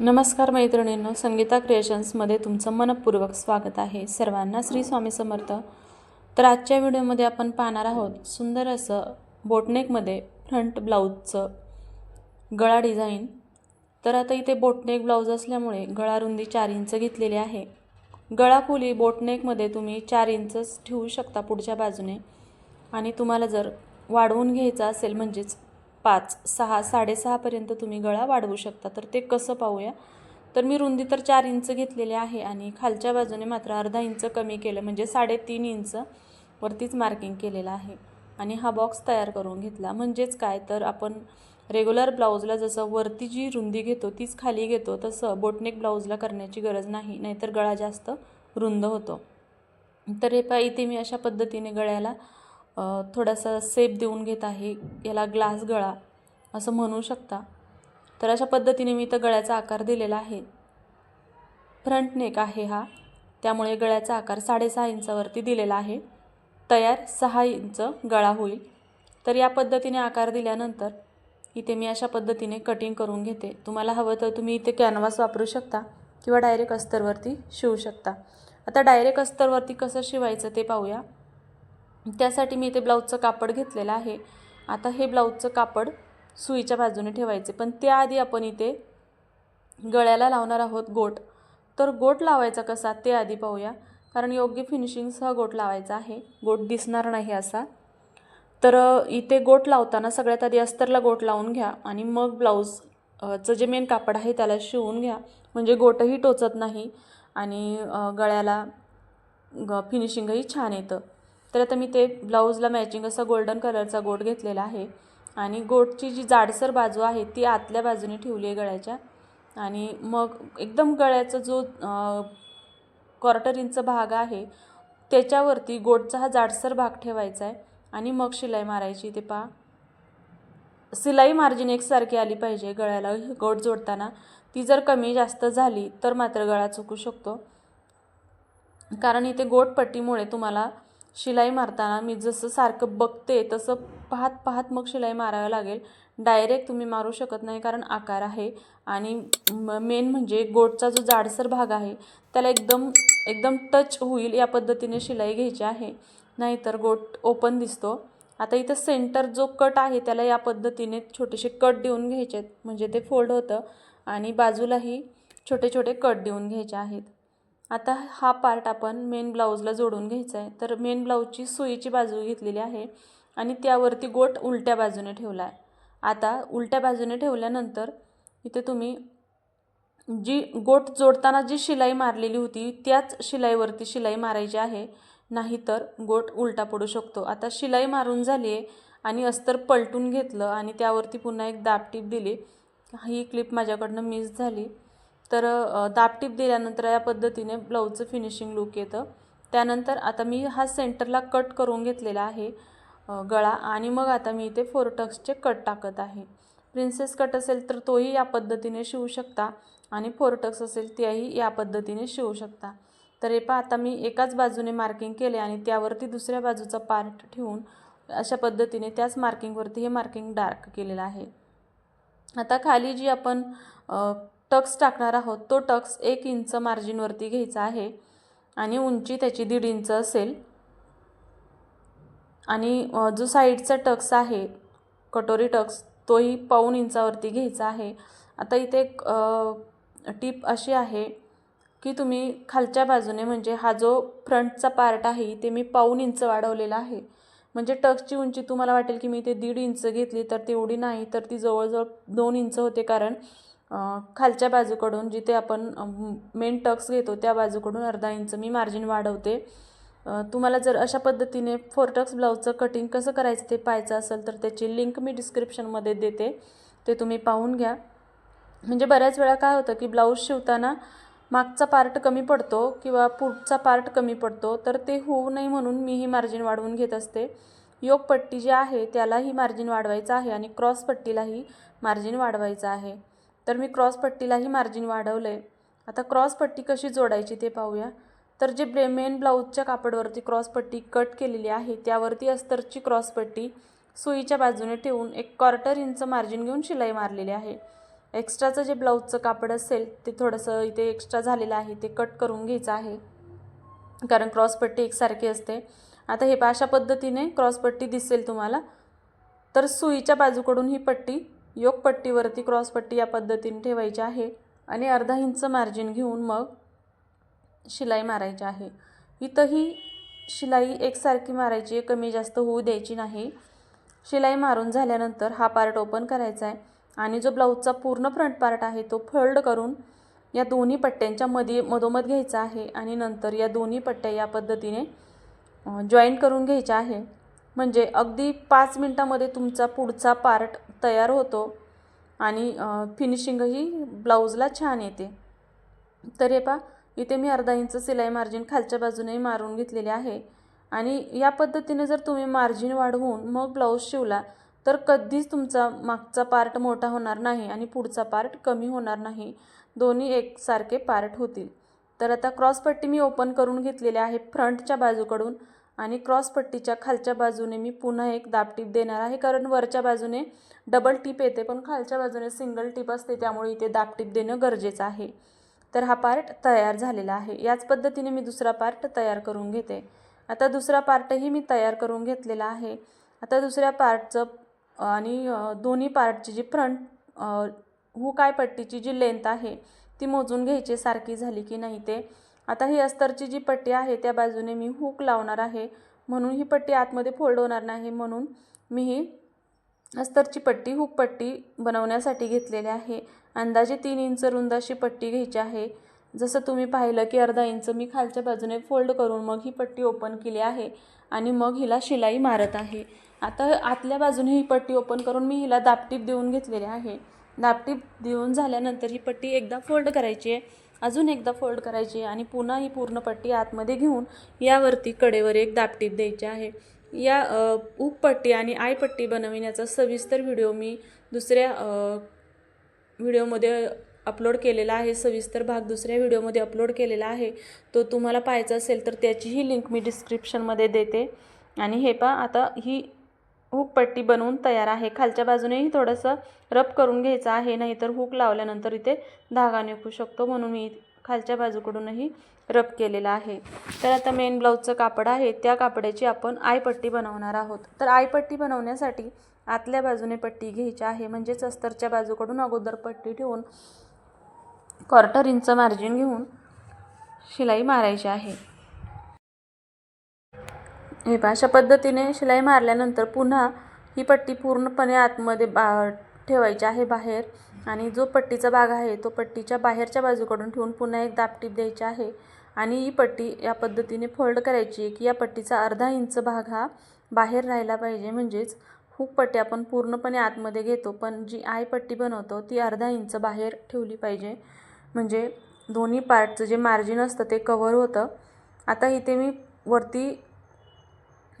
नमस्कार मैत्रिणींनो संगीता क्रिएशन्समध्ये तुमचं मनपूर्वक स्वागत आहे. सर्वांना श्री स्वामी समर्थ. तर आजच्या व्हिडिओमध्ये आपण पाहणार आहोत सुंदर असं बोटनेकमध्ये फ्रंट ब्लाऊजचं गळा डिझाईन. तर आता इथे बोटनेक ब्लाऊज असल्यामुळे गळा रुंदी चार इंच घेतलेली आहे. गळा खोली बोटनेकमध्ये तुम्ही चार इंचच ठेवू शकता पुढच्या बाजूने. आणि तुम्हाला जर वाढवून घ्यायचं असेल म्हणजेच पाच सहा साडेसहापर्यंत तुम्ही गळा वाढवू शकता. तर ते कसं पाहूया? तर मी रुंदी तर चार इंच घेतलेली आहे आणि खालच्या बाजूने मात्र अर्धा इंच कमी केलं म्हणजे साडेतीन इंच वरतीच मार्किंग केलेलं आहे. आणि हा बॉक्स तयार करून घेतला. म्हणजेच काय? तर आपण रेग्युलर ब्लाऊजला जसं वरती जी रुंदी घेतो तीच खाली घेतो तसं बोटनेक ब्लाऊजला करण्याची गरज नाही नाहीतर गळा जास्त रुंद होतो. तर हे पहा इथे मी अशा पद्धतीने गळ्याला थोडासा सेप देऊन घेत आहे याला ग्लास गळा असं म्हणू शकता. तर अशा पद्धतीने मी इथं गळ्याचा आकार दिलेला आहे. फ्रंट नेक आहे हा. त्यामुळे गळ्याचा आकार साडेसहा इंचावरती दिलेला आहे. तयार सहा इंच गळा होईल. तर या पद्धतीने आकार दिल्यानंतर इथे मी अशा पद्धतीने कटिंग करून घेते. तुम्हाला हवं तर तुम्ही इथे कॅनव्हास वापरू शकता किंवा डायरेक्ट अस्तरवरती शिवू शकता. आता डायरेक्ट अस्तरवरती कसं शिवायचं ते पाहूया. त्यासाठी मी इथे ब्लाऊजचं कापड घेतलेलं आहे. आता हे ब्लाऊजचं कापड सुईच्या बाजूने ठेवायचे. पण त्याआधी आपण इथे गळ्याला लावणार आहोत गोट. तर गोट लावायचा कसा? ते आधी पाहूया. कारण योग्य फिनिशिंगसह गोट लावायचा आहे. गोट दिसणार नाही असा. तर इथे गोट लावताना सगळ्यात आधी अस्तरला गोट लावून घ्या आणि मग ब्लाऊज चं जे मेन कापड आहे त्याला शिवून घ्या. म्हणजे गोटही टोचत नाही आणि गळ्याला ग फिनिशिंगही छान येतं. तर आता मी ते ब्लाऊजला मॅचिंग असा गोल्डन कलरचा गोट घेतलेला आहे. आणि गोटची जी जाडसर बाजू आहे ती आतल्या बाजूने ठेवली आहे गळ्याच्या. आणि मग एकदम गळ्याचा जो क्वार्टर इंच भाग आहे त्याच्यावरती गोटचा हा जाडसर भाग ठेवायचा आहे. आणि मग शिलाई मारायची ते पहा. सिलाई मार्जिन एकसारखी आली पाहिजे गळ्याला गोट जोडताना. ती जर कमी जास्त झाली तर मात्र गळा चुकू शकतो. कारण इथे गोटपट्टीमुळे तुम्हाला शिलाई मारताना मी जसं सारखं बघते तसं पाहत पाहत मग शिलाई मारावं लागेल. डायरेक्ट तुम्ही मारू शकत नाही कारण आकार आहे आणि मेन म्हणजे गोटचा जो जाडसर भाग आहे त्याला एकदम एकदम टच होईल या पद्धतीने शिलाई घ्यायची आहे. नाहीतर गोट ओपन दिसतो. आता इथं सेंटर जो कट आहे त्याला या पद्धतीने छोटेसे कट देऊन घ्यायचे आहेत म्हणजे ते फोल्ड होतं आणि बाजूलाही छोटे छोटे कट देऊन घ्यायचे आहेत. आता हा पार्ट आपण मेन ब्लाऊजला जोडून घ्यायचा आहे तर मेन ब्लाऊजची सुईची बाजू घेतलेली आहे आणि त्यावरती गोट उलट्या बाजूने ठेवला आहे आता उलट्या बाजूने ठेवल्यानंतर इथे तुम्ही जी गोट जोडताना जी शिलाई मारलेली होती त्याच शिलाईवरती शिलाई मारायची आहे. नाहीतर गोट उलटा पडू शकतो. आता शिलाई मारून झाली आहे आणि अस्तर पलटून घेतलं आणि त्यावरती पुन्हा एक दाबटीप दिली. ही क्लिप माझ्याकडनं मिस झाली. तर दाबटीप दिल्यानंतर या पद्धतीने ब्लाऊजचं फिनिशिंग लुक येतं. त्यानंतर आता मी हा सेंटरला कट करून घेतलेला आहे गळा आणि मग आता मी इथे फोर टक्सचे कट टाकत आहे. प्रिन्सेस कट असेल तर तोही या पद्धतीने शिवू शकता आणि फोर टक्स असेल त्याही या पद्धतीने शिवू शकता. तर हे पहा आता मी एकाच बाजूने मार्किंग केले आणि त्यावरती दुसऱ्या बाजूचा पार्ट ठेवून अशा पद्धतीने त्याच मार्किंगवरती हे मार्किंग डार्क केलेलं आहे. आता खाली जी आपण टक्स टाकणार आहोत. तो टक्स एक इंच मार्जिनवरती घ्यायचा आहे आणि उंची त्याची दीड इंच असेल. आणि जो साईडचा टक्स आहे कटोरी टक्स तोही पाऊण इंचावरती घ्यायचा आहे. आता इथे एक टीप अशी आहे की तुम्ही खालच्या बाजूने म्हणजे हा जो फ्रंटचा पार्ट आहे ते मी पाऊन इंच वाढवलेला आहे. म्हणजे टक्सची उंची तुम्हाला वाटेल की मी ते दीड इंच घेतली तर तेवढी नाही तर ती जवळजवळ दोन इंच होते. कारण खालच्या बाजूकडून जिथे आपण मेन टक्स घेतो त्या बाजूकडून अर्धा इंच मी मार्जिन वाढवते. तुम्हाला जर अशा पद्धतीने फोर टक्स ब्लाऊजचं कटिंग कसं करायचं ते पाहायचं असेल तर त्याची लिंक मी डिस्क्रिप्शनमध्ये देते. ते तुम्ही पाहून घ्या. म्हणजे बऱ्याच वेळा काय होतं की ब्लाऊज शिवताना मागचा पार्ट कमी पडतो किंवा पुढचा पार्ट कमी पडतो तर ते होऊ नये म्हणून मी ही मार्जिन वाढवून घेत असते. योगपट्टी जी आहे त्यालाही मार्जिन वाढवायचं आहे आणि क्रॉस पट्टीलाही मार्जिन वाढवायचं आहे. तर मी क्रॉस पट्टीलाही मार्जिन वाढवलं आहे आता क्रॉस पट्टी कशी जोडायची ते पाहूया. तर जे ब्ले मेन ब्लाऊजच्या कापडवरती क्रॉस पट्टी कट केलेली आहे त्यावरती अस्तरची क्रॉस पट्टी सुईच्या बाजूने ठेवून एक क्वार्टर इंच मार्जिन घेऊन शिलाई मारलेली आहे. एक्स्ट्राचं जे ब्लाऊजचं कापड असेल ते थोडंसं इथे एक्स्ट्रा झालेलं आहे ते कट करून घ्यायचं आहे. कारण क्रॉसपट्टी एकसारखी असते. आता हे पहा अशा पद्धतीने क्रॉसपट्टी दिसेल तुम्हाला. तर सुईच्या बाजूकडून ही पट्टी योग पट्टीवरती क्रॉसपट्टी या पद्धतीने ठेवायची आहे आणि अर्धा इंच मार्जिन घेऊन मग शिलाई मारायची आहे. इथंही शिलाई एकसारखी मारायची आहे कमी जास्त होऊ द्यायची नाही. शिलाई मारून झाल्यानंतर हा पार्ट ओपन करायचा आहे आणि जो ब्लाऊजचा पूर्ण फ्रंट पार्ट आहे तो फोल्ड करून या दोन्ही पट्ट्यांच्या मध्ये मधोमध घ्यायचा आहे आणि नंतर या दोन्ही पट्ट्या या पद्धतीने जॉईंट करून घ्यायच्या आहे. म्हणजे अगदी पाच मिनटामध्ये तुमचा पुढचा पार्ट तयार होतो आणि फिनिशिंगही ब्लाऊजला छान येते. तर हे पा इथे मी अर्धा इंच सिलाई मार्जिन खालच्या बाजूने मारून घेतलेले आहे. आणि या पद्धतीने जर तुम्ही मार्जिन वाढवून मग ब्लाऊज शिवला तर कधीच तुमचा मागचा पार्ट मोठा होणार नाही आणि पुढचा पार्ट कमी होणार नाही. दोन्ही एकसारखे पार्ट होतील. तर आता क्रॉसपट्टी मी ओपन करून घेतलेली आहे फ्रंटच्या बाजूकडून. आणि क्रॉसपट्टीच्या खालच्या बाजूने मी पुन्हा एक दाब टीप देणार आहे कारण वरच्या बाजूने डबल टीप येते पण खालच्या बाजूने सिंगल टीप असते त्यामुळे इथे दाब टीप देणं गरजेचं आहे. तर हा पार्ट तयार झालेला आहे. याच पद्धतीने मी दुसरा पार्ट तयार करून घेते. आता दुसरा पार्टही मी तयार करून घेतलेला आहे. आता दुसऱ्या पार्टचं आणि दोन्ही पार्टची जी फ्रंट हुकाय पट्टीची जी लेंथ आहे ती मोजून घ्यायची सारखी झाली की नाही ते आता ही अस्तरची जी पट्टी आहे त्या बाजूने मी हुक लावणार आहे. म्हणून ही पट्टी आतमध्ये फोल्ड होणार नाही. म्हणून मी ही अस्तरची पट्टी हुक पट्टी बनवण्यासाठी घेतलेली आहे. अंदाजे तीन इंच रुंद अशी पट्टी घ्यायची आहे. जसं तुम्ही पाहिलं की अर्धा इंच मी खालच्या बाजूने फोल्ड करून मग ही पट्टी ओपन केली आहे आणि मग हिला शिलाई मारत आहे. आता आतल्या बाजूने ही पट्टी ओपन करून मी हिला दापटीप देऊन घेतलेली आहे. दापटीप देऊन झाल्यानंतर ही पट्टी एकदा फोल्ड करायची आहे. अजून एकदा फोल्ड करायची आणि पुन्हा ही पूर्ण पट्टी आतमध्ये घेऊन यावरती कडेवर एक दापटीप द्यायची आहे. या पट्टी आणि आयपट्टी बनविण्याचा सविस्तर व्हिडिओ मी दुसऱ्या व्हिडिओमध्ये अपलोड केलेला आहे. सविस्तर भाग दुसऱ्या व्हिडिओमध्ये अपलोड केलेला आहे. तो तुम्हाला पाहायचा असेल तर त्याचीही लिंक मी डिस्क्रिप्शनमध्ये देते. आणि हे पा आता ही हुकपट्टी बनवून तयार आहे. खालच्या बाजूनेही थोडंसं रप करून घ्यायचं आहे. नाहीतर हुक लावल्यानंतर इथे धागा निघू शकतो. म्हणून मी खालच्या बाजूकडूनही रप केलेला आहे. तर आता मेन ब्लाऊजचं कापड आहे. त्या कापडाची आपण आयपट्टी बनवणार आहोत. तर आयपट्टी बनवण्यासाठी आतल्या बाजूने पट्टी घ्यायची आहे. म्हणजेच अस्तरच्या बाजूकडून अगोदर पट्टी ठेवून क्वार्टर इंच मार्जिन घेऊन शिलाई मारायची आहे. हे अशा पद्धतीने शिलाई मारल्यानंतर पुन्हा ही पट्टी पूर्णपणे आतमध्ये बा ठेवायची आहे बाहेर. आणि जो पट्टीचा भाग आहे तो पट्टीच्या बाहेरच्या बाजूकडून ठेवून पुन्हा एक दापटीप द्यायची आहे. आणि ही पट्टी या पद्धतीने फोल्ड करायची आहे की या पट्टीचा अर्धा इंच भाग हा बाहेर राहिला पाहिजे. म्हणजेच हुक पट्टी आपण पूर्णपणे आतमध्ये घेतो पण जी आय पट्टी बनवतो ती अर्धा इंच बाहेर ठेवली पाहिजे. म्हणजे दोन्ही पार्टचं जे मार्जिन असतं ते कवर होतं. आता इथे मी वरती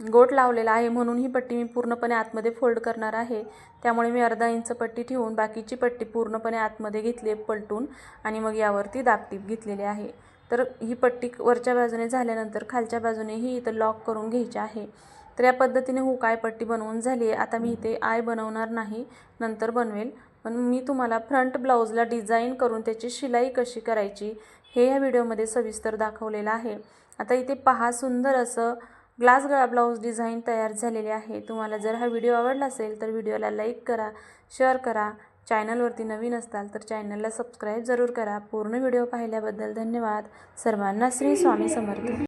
गोट लावलेला आहे म्हणून ही पट्टी मी पूर्णपणे आतमध्ये फोल्ड करणार आहे. त्यामुळे मी अर्धा इंच पट्टी ठेवून बाकीची पट्टी पूर्णपणे आतमध्ये घेतली आहे पलटून आणि मग यावरती दाबटीप घेतलेली आहे. तर ही पट्टी वरच्या बाजूने झाल्यानंतर खालच्या बाजूनेही इथं लॉक करून घ्यायची आहे. तर या पद्धतीने हो हुक आय पट्टी बनवून झाली आहे आता मी इथे आय बनवणार नाही नंतर बनवेल. पण मी तुम्हाला फ्रंट ब्लाऊजला डिझाईन करून त्याची शिलाई कशी करायची हे ह्या व्हिडिओमध्ये सविस्तर दाखवलेलं आहे. आता इथे पहा सुंदर असं ग्लास गळा ब्लाऊज डिझाईन तयार झालेले आहे. तुम्हाला जर हा व्हिडिओ आवडला असेल तर व्हिडिओला लाईक करा शेअर करा. चॅनलवरती नवीन असताल तर चॅनलला सबस्क्राईब जरूर करा. पूर्ण व्हिडिओ पाहिल्याबद्दल धन्यवाद. सर्वांना श्री स्वामी समर्थ.